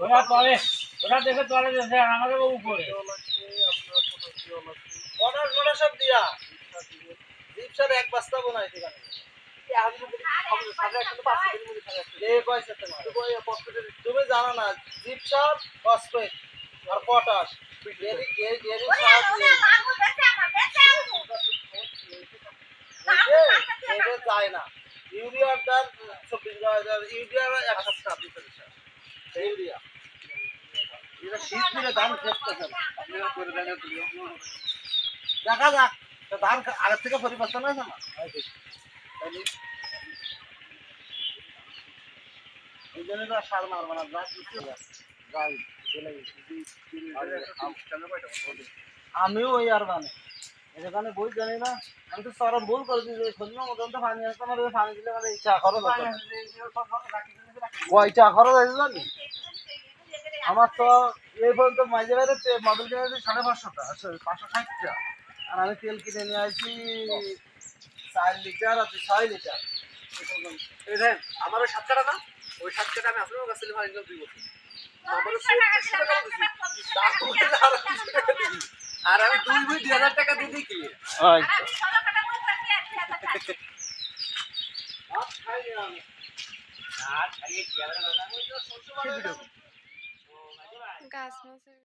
ওরা তলে ওরা দেখে তলে দেশে আমাদের উপরে অর্ডার অর্ডার সব দিয়া দীপসার এক বস্তা বোনাই তোমার তুমি জানো না জিপসার ফসফেট আর পটাশ যায় না ইউরিয়ার দাম চব্বিশ ইউরিয়ার এক সপ্তাহ ইউরিয়া। ধান দেখা যাক। ধান আগের থেকে পরিবর্তন না? এই জন্য সার আমিও ওই আর মানে। এখানে বই জানি না। আমি তো চরম ভুল করে দিয়েছি শূন্য মতন তো পানি আসতে আমার পানি দিলে মানে ইচ্ছা খরচ হতো না। কয়টা খরচ আছে জানি? আমার তো এই পর্যন্ত মাঝে বাইরে মোবাইল কিনে সাড়ে পাঁচশো টাকা পাঁচশো ষাটটা আর আমি তেল কিনে নিয়ে আসি চার লিটার আর ছয় লিটার। আমার ওই সাত কাটা না? ওই সাত কাটা আমি আসলে কাছে দুই বছর। আমারও টাকা দিছি। তারপরে আরও আমি দুই বই দুই হাজার টাকা দিয়ে কি? গাছ